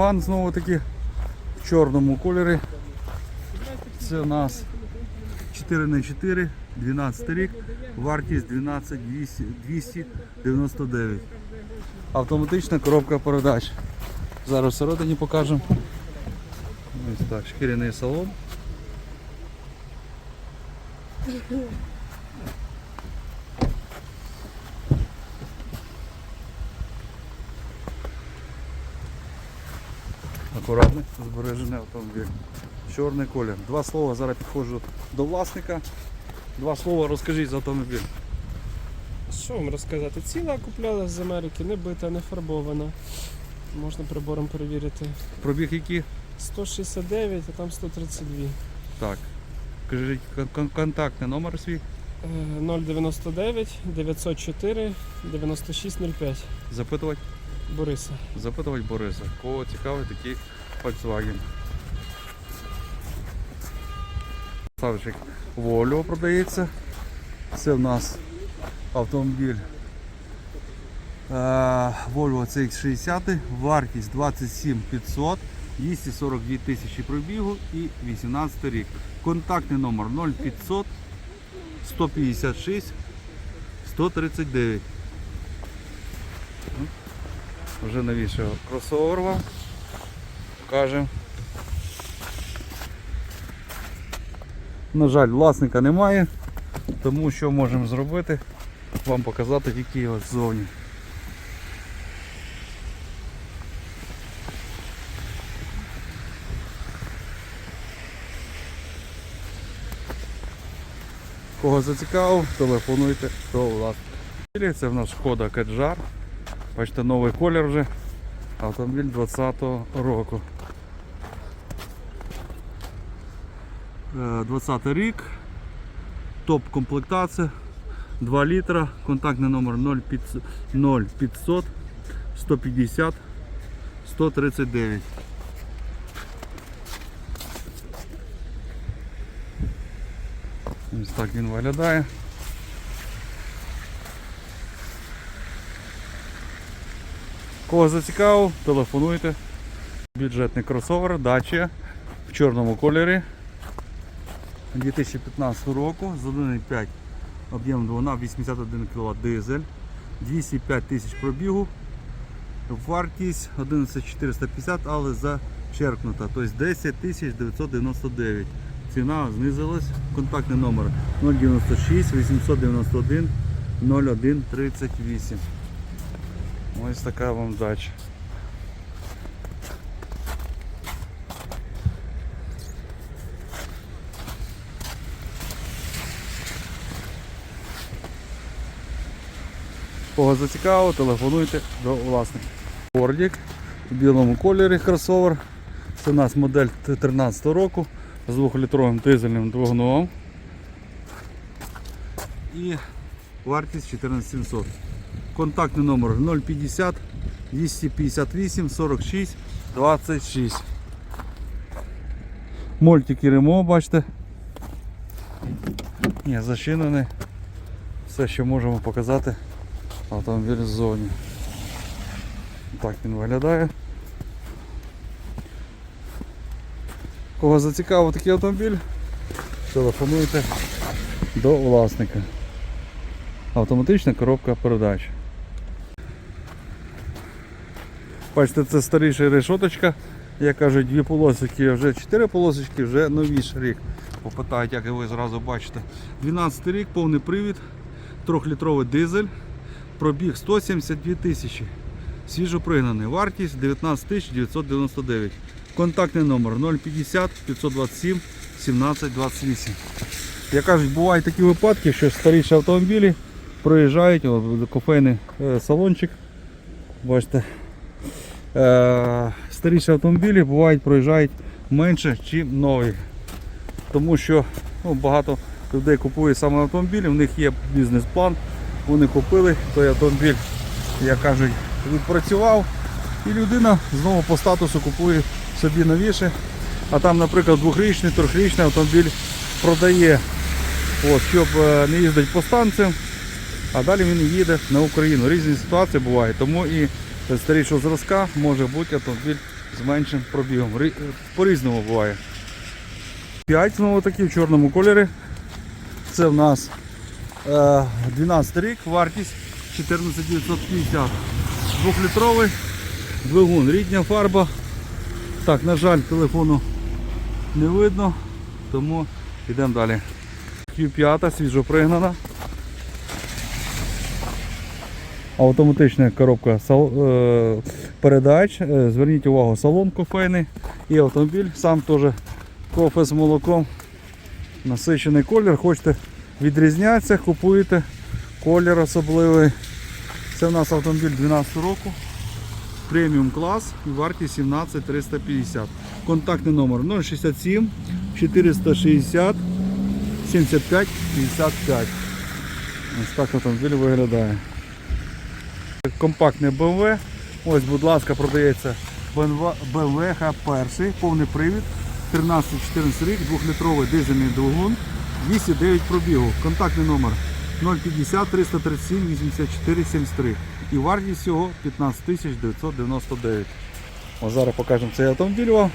Пан знову таки в чорному кольорі. Це у нас 4х4, 12 рік, вартість 12 200 299. Автоматична коробка передач. Зараз всередині покажемо. Ось так, шкіряний салон. Акуратний, збережений автомобіль. Чорний колір. Два слова, зараз підходжу до власника. Два слова розкажіть за автомобіль. Що вам розказати? Ціла купляла з Америки, не бита, не фарбована. Можна прибором перевірити. Пробіг який? 169, а там 132. Так. Кажіть кон- кон- контактний номер свій. Е, 099 904 9605. Запитувати. Бориса. Запитувати Бориса. Кого цікавий такий Volkswagen. Ставчик Volvo продається. Це в нас автомобіль е, Volvo CX60, вартість 27 500, 242 тисячі пробігу і 18 рік. Контактний номер 0500 156 139. Вже новішого кросовер вам покажемо. На жаль, власника немає, тому що можемо зробити, вам показати тільки його ззовні. Кого зацікавив, телефонуйте до власника. Це в нас шкода Каджар. Бачите, новий колір вже. Автомобіль 20-го року. 20 рік. Топ комплектація. 2 літра. Контактний номер 0500 0500 150 139. Ось так він виглядає. Кого зацікавив, телефонуйте. Бюджетний кросовер, дача в чорному кольорі 2015 року з 1,5 об'ємом двигуна 81 кВт дизель, 205 тисяч пробігу, вартість 11450, але зачеркнута, тобто 10 999. Ціна знизилась. Контактний номер 096 891 0138. Ось така вам дача. Кого зацікавило, телефонуйте до власника. Фордік в білому кольорі кросовер. Це у нас модель 2013 року з 2-літровим дизельним двигуном. І вартість 14700. Контактний номер 050 258 46 26. Мультики РМО, бачите. Ні, зачинений. Все, що можемо показати автомобіль в зоні. Так він виглядає. Кого зацікавив такий автомобіль, телефонуйте до власника. Автоматична коробка передач. Бачите, це старіша решоточка. Як кажуть, дві полосики, вже чотири полосочки, вже новіший рік. Попитають, як і ви зразу бачите. 12 рік, повний привід, 3-літровий дизель, пробіг 172 тисячі. Свіжопригнаний. Вартість 19 999. Контактний номер 050 527 17 28. Як кажуть, бувають такі випадки, що старіші автомобілі проїжджають, кофейний е, салончик. Бачите. Е, старіші автомобілі бувають проїжджають менше, ніж нові. Тому що ну, багато людей купує саме автомобілі, у них є бізнес-план, вони купили той автомобіль, як кажуть, відпрацював. І людина знову по статусу купує собі новіше. А там, наприклад, двохрічний, трьохрічний автомобіль продає, от, щоб е, не їздити по станціям, а далі він їде на Україну. Різні ситуації бувають, тому і старішого зразка може бути автомобіль з меншим пробігом. По-різному буває. 5 знову таки в чорному кольорі. Це в нас е, 12 рік, вартість 14950. Двохлітровий двигун, рідня фарба. Так, на жаль, телефону не видно, тому йдемо далі. Q5 свіжо пригнана. Автоматична коробка е, передач. Е, Зверніть увагу, салон кофейний і автомобіль сам теж кофе з молоком. Насичений колір. Хочете відрізнятися, купуєте колір особливий. Це в нас автомобіль 12 року. Преміум клас і вартість 17 350. Контактний номер 067 460 75 55. Ось так автомобіль виглядає. Компактний BMW. Ось, будь ласка, продається BMW H1, повний привід, 13-14 рік, 2-літровий дизельний двигун, 209 пробігу. Контактний номер 050 337 84 73. І вартість всього 15 999. Ось зараз покажемо цей автомобіль вам.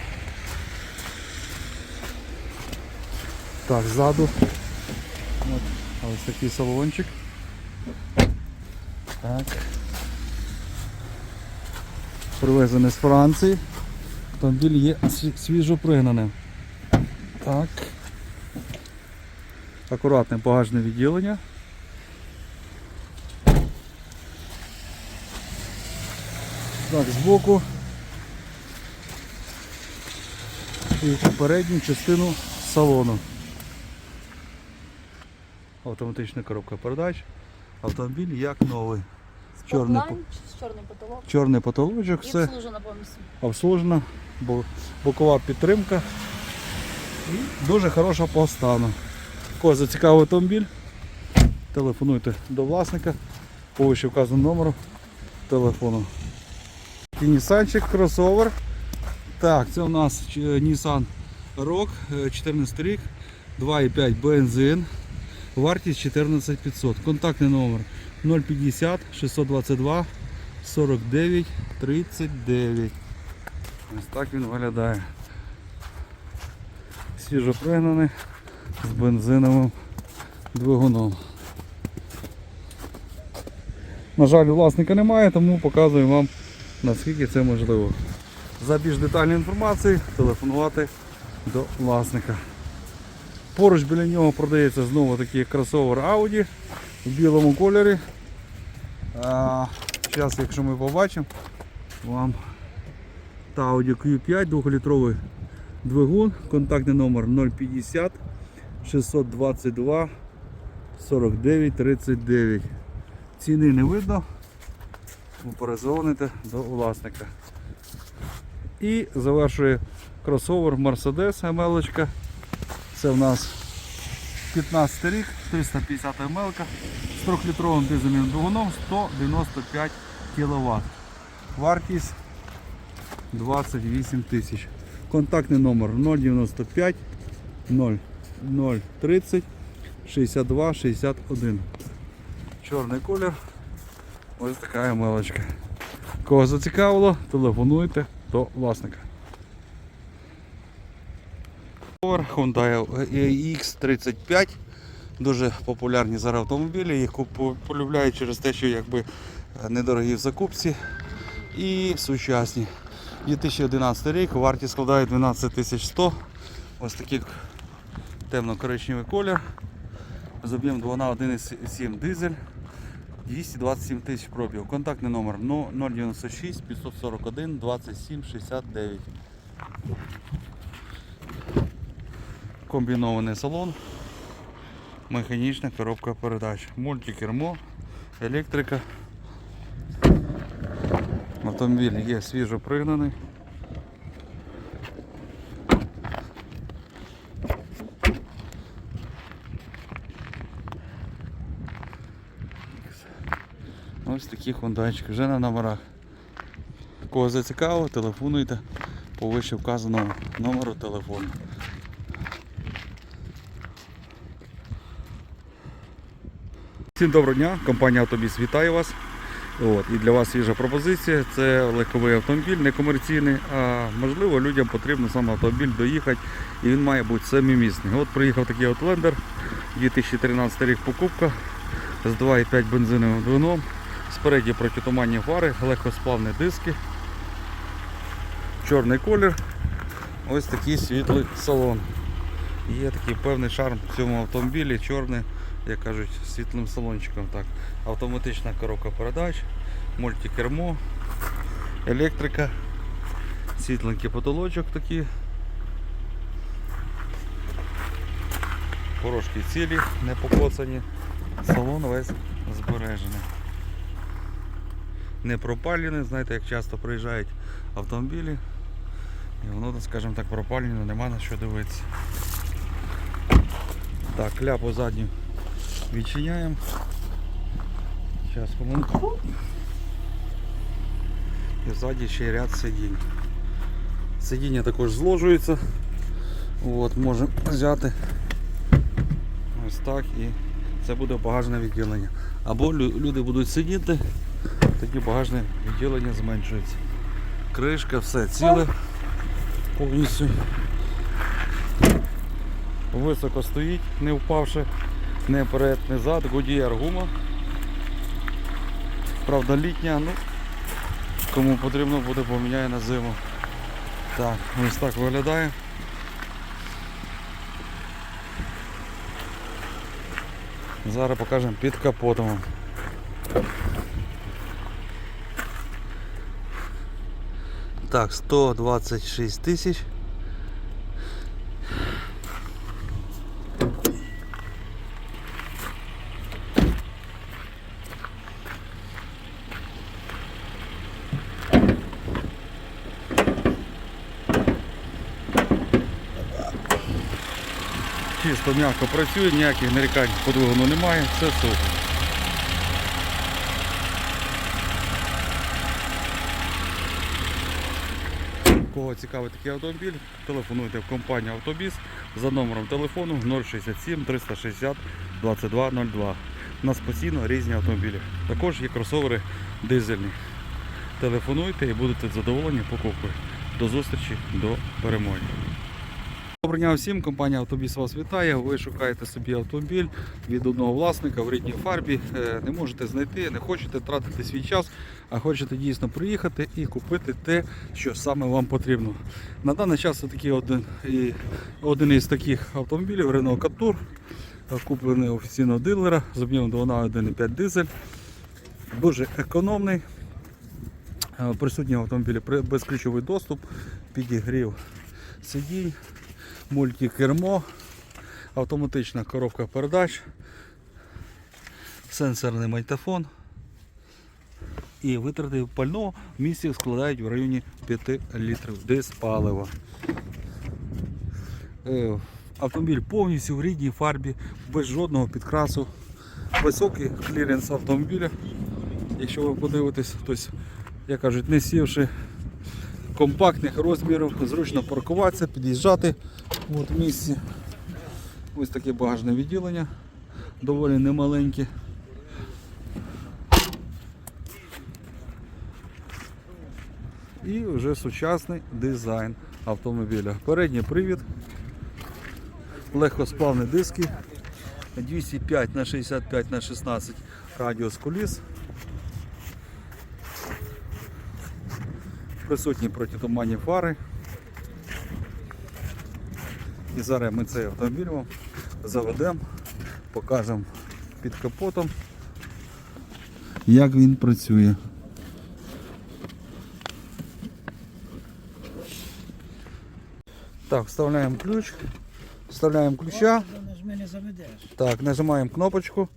Так, ззаду. От, ось такий салончик. Так. Привезений з Франції. Автомобіль є сві- свіжо пригнаним. Так. Акуратне багажне відділення. Так, збоку. І передню частину салону. Автоматична коробка передач. Автомобіль як новий. Чорний, чорний потолок чорний потолочок, і все обслужена повністю. обслужена, бо- бокова підтримка і дуже хороша по стану. Кого зацікавив автомобіль, телефонуйте до власника по вище вказаному номеру телефону. Нісанчик кросовер. Так, це у нас Nissan е, 14 рік, 2,5 бензин. Вартість 14500. Контактний номер 050 622 49 39. Ось так він виглядає. Свіжо пригнаний з бензиновим двигуном. На жаль, власника немає, тому показую вам наскільки це можливо. За більш детальною інформацією телефонувати до власника. Поруч біля нього продається знову такий кросовер Audi в білому кольорі. Зараз, якщо ми побачимо, вам та Audi Q5 2-літровий двигун, контактний номер 050 622 49 39. Ціни не видно, перезвоните до власника. І завершує кросовер Mercedes ML. Це в нас 15 рік, 350 мл з 3-літровим дизельним двигуном 195 кВт. Вартість 28 тисяч. Контактний номер 095 0 030 62 61. Чорний колір. Ось така мелочка. Кого зацікавило, телефонуйте до власника. Hyundai X35. Дуже популярні зараз автомобілі. Їх полюбляють через те, що якби е, недорогі в закупці і сучасні. 2011 рік, вартість складає 12 100. Ось такий темно-коричневий колір. З об'єм двигуна 1,7 дизель. 227 тисяч пробігу. Контактний номер ну, 096 541 27 69. Комбінований салон. Механічна коробка передач. Мультикермо, електрика. Автомобіль є свіжо пригнаний. Ось такі хондайчики вже на номерах. Кого зацікавило, телефонуйте по вище вказаному номеру телефону. Всім доброго дня, компанія Автобіс вітає вас. От, і для вас свіжа пропозиція. Це легковий автомобіль, не комерційний, а можливо людям потрібно саме автомобіль доїхати і він має бути семимісний. От приїхав такий лендер, 2013 рік покупка з 2,5 бензиновим двигуном, спереді протитуманні фари, легкосплавні диски, чорний колір, ось такий світлий салон. Є такий певний шарм в цьому автомобілі, чорний, як кажуть, світлим салончиком. Так. Автоматична коробка передач, мультикермо, електрика, світленький потолочок такий. Порошки цілі, не покоцані. Салон весь збережений. Не пропалений, знаєте, як часто приїжджають автомобілі. І воно, скажімо так, пропалено, нема на що дивитися. Так, кляпу задню відчиняємо. Зараз помилку. І ззаді ще ряд сидінь. Сидіння також зложується. От, можемо взяти ось так і це буде багажне відділення. Або люди будуть сидіти, тоді багажне відділення зменшується. Кришка, все ціле повністю. Високо стоїть, не впавши, не вперед, не зад, Goodyear гума. Правда літня, ну кому потрібно буде поміняє на зиму. Так, ось так виглядає. Зараз покажемо під капотом. Так, 126 тисяч. Чисто м'яко працює, ніяких нарікань по двигуну немає, все супер. Кого цікавий такий автомобіль, телефонуйте в компанію Автобіс за номером телефону 067 360 2202. У нас постійно різні автомобілі. Також є кросовери дизельні. Телефонуйте і будете задоволені покупкою. До зустрічі, до перемоги. Доброго дня всім, компанія Автобіс вас вітає. Ви шукаєте собі автомобіль від одного власника в рідній фарбі. Е, Не можете знайти, не хочете тратити свій час, а хочете дійсно приїхати і купити те, що саме вам потрібно. На даний час це такий один, і, один із таких автомобілів Renault Captur, куплений офіційного дилера з об'ємом двигуна 1,5 дизель. Дуже економний. Е, Присутній в автомобілі безключовий доступ, підігрів сидінь мультикермо, автоматична коробка передач, сенсорний майтафон і витрати пального в місті складають в районі 5 літрів диспалива. Е, Автомобіль повністю в рідній фарбі, без жодного підкрасу. Високий кліренс автомобіля. Якщо ви подивитесь, тобто, як кажуть, не сівши компактних розмірів, зручно паркуватися, під'їжджати От місці. Ось таке багажне відділення, доволі немаленьке. І вже сучасний дизайн автомобіля. Передній привід, легкосплавні диски, 205 на 65 на 16 радіус коліс. Присутні протитуманні фари. І зараз ми цей автомобіль вам заведемо, покажемо під капотом, як він працює. Так, вставляємо ключ, вставляємо ключа, так, нажимаємо кнопочку.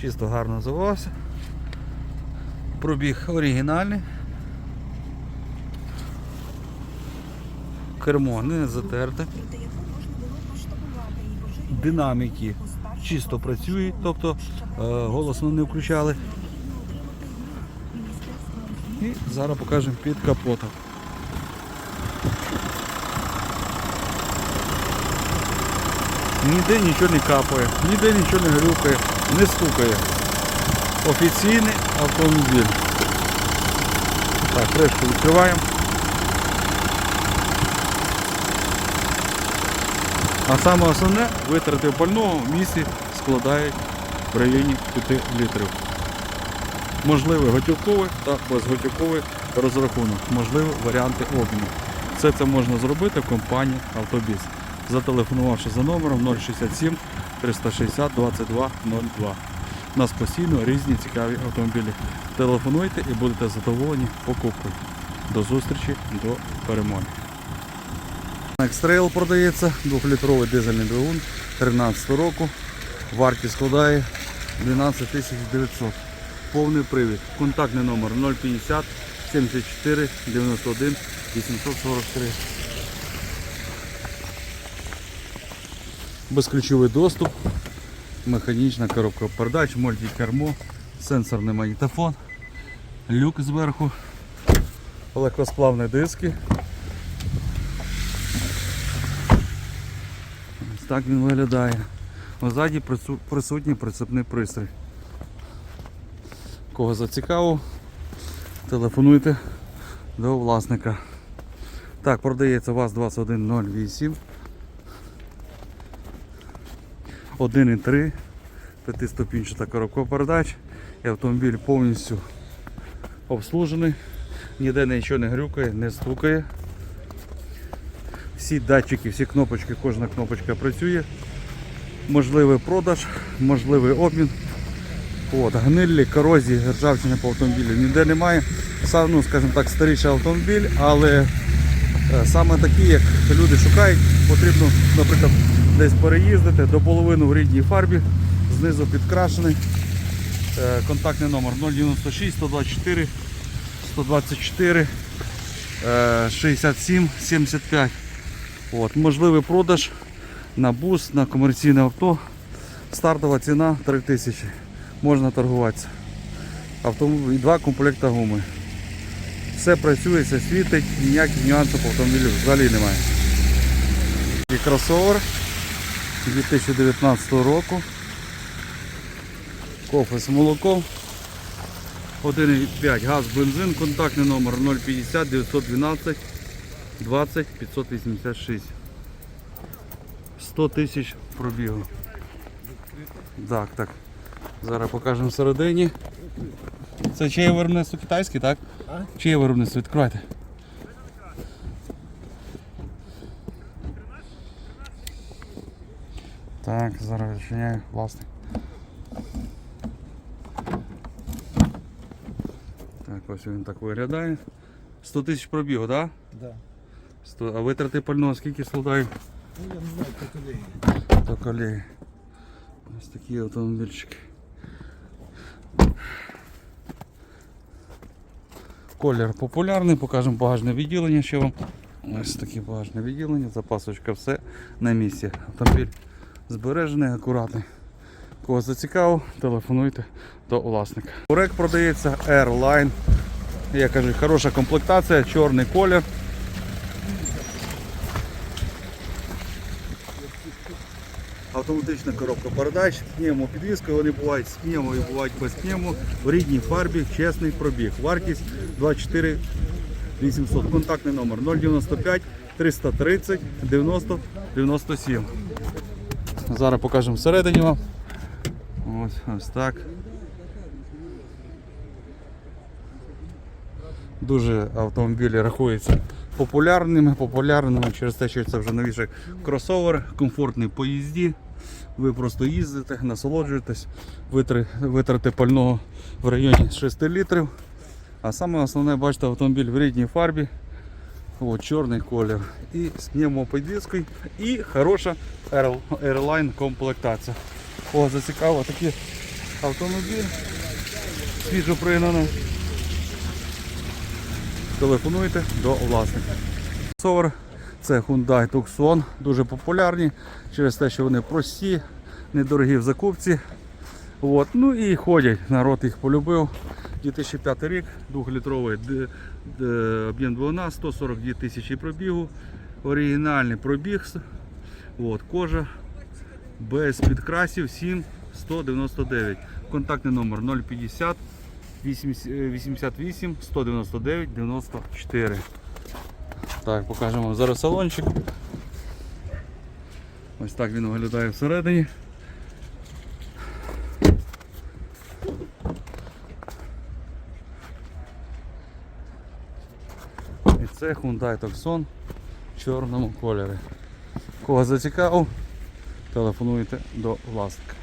Чисто гарно завелося. Пробіг оригінальний. Кермо не затерте. Динаміки чисто працюють, тобто е, голосно не включали. І зараз покажемо під капотом. Ніде нічого не капає, ніде нічого не грюкає, не стукає. Офіційний автомобіль. Так, кришку відкриваємо. А саме основне, витрати пального в місті складають в районі 5 літрів. Можливий готівковий та безготівковий розрахунок, можливі варіанти обміну. Все це можна зробити в компанії Автобіс, зателефонувавши за номером 067 360 22 02. У нас постійно різні цікаві автомобілі. Телефонуйте і будете задоволені покупкою. До зустрічі, до перемоги. Екстрейл продається, 2-літровий дизельний двигун 13 року. Вартість складає 12 900. Повний привід. Контактний номер 050 74 91 843. Безключовий доступ, механічна коробка передач, мультикермо, сенсорний магнітофон, люк зверху, легкосплавні диски. Ось так він виглядає. Ззаді присутній прицепний пристрій. Кого зацікавив, телефонуйте до власника. Так, продається ВАЗ-2108. 1,3, п'ятиступінчата коробка передач. І автомобіль повністю обслужений. Ніде нічого не грюкає, не стукає. Всі датчики, всі кнопочки, кожна кнопочка працює. Можливий продаж, можливий обмін. От, гниллі, корозії, ржавчини по автомобілю ніде немає. Сам, ну, скажімо так, старіший автомобіль, але е, саме такі, як люди шукають, потрібно, наприклад, десь переїздити до половини в рідній фарбі, знизу підкрашений. Е, Контактний номер 096 124 124 е, 67 75. От, можливий продаж на бус, на комерційне авто. Стартова ціна 3000. Можна торгуватися. Автомобіль, і два комплекта гуми. Все працює, все світить, ніяких нюансів по автомобілю взагалі немає. І кросовер 2019 року. Кофе з молоком. 1,5 газ, бензин, контактний номер 050 912 20 586. 100 тисяч пробігу. Так, так. Зараз покажемо всередині. Це чиє виробництво китайське, так? Чиє виробництво? Відкривайте. Так, зараз відчиняю власник. Так, ось він так виглядає. 100 тисяч пробігу, так? Да. 100, а витрати пального скільки складають? Ну, я не знаю, по колії. То колеги. Ось такі автомобільчики. Колір популярний, покажемо багажне відділення ще вам. Ось таке багажне відділення, запасочка, все на місці. Автомобіль збережений, акуратний. Кого зацікавив, телефонуйте до власника. Урек продається Airline. Я кажу, хороша комплектація, чорний колір. Автоматична коробка передач, пневмопідвізка, вони бувають з пневмо і бувають без пневмо. В рідній фарбі, чесний пробіг. Вартість 24 800. Контактний номер 095 330 90 97. Зараз покажемо всередині вам. Ось, ось так. Дуже автомобілі рахуються популярними, популярними через те, що це вже новіший кросовер, комфортний по їзді. Ви просто їздите, насолоджуєтесь, витрати пального в районі 6 літрів. А саме основне, бачите, автомобіль в рідній фарбі. От, чорний колір. І з пневмоподвіскою. І хороша Air- Airline комплектація. О, зацікаво такий автомобіль. Свіжо пригнаний. Телефонуйте до власника. Кросовер це Hyundai Tucson, дуже популярні через те, що вони прості, недорогі в закупці. От. Ну і ходять, народ їх полюбив. 2005 рік, 2-літровий д- д- об'єм двигуна, 142 тисячі пробігу, оригінальний пробіг, От, кожа, без підкрасів 7 199. Контактний номер 050 88 199 94. Так, покажемо вам зараз салончик. Ось так він виглядає всередині. Це Hyundai Tucson в чорному кольорі. Кого зацікавив, телефонуйте до власника.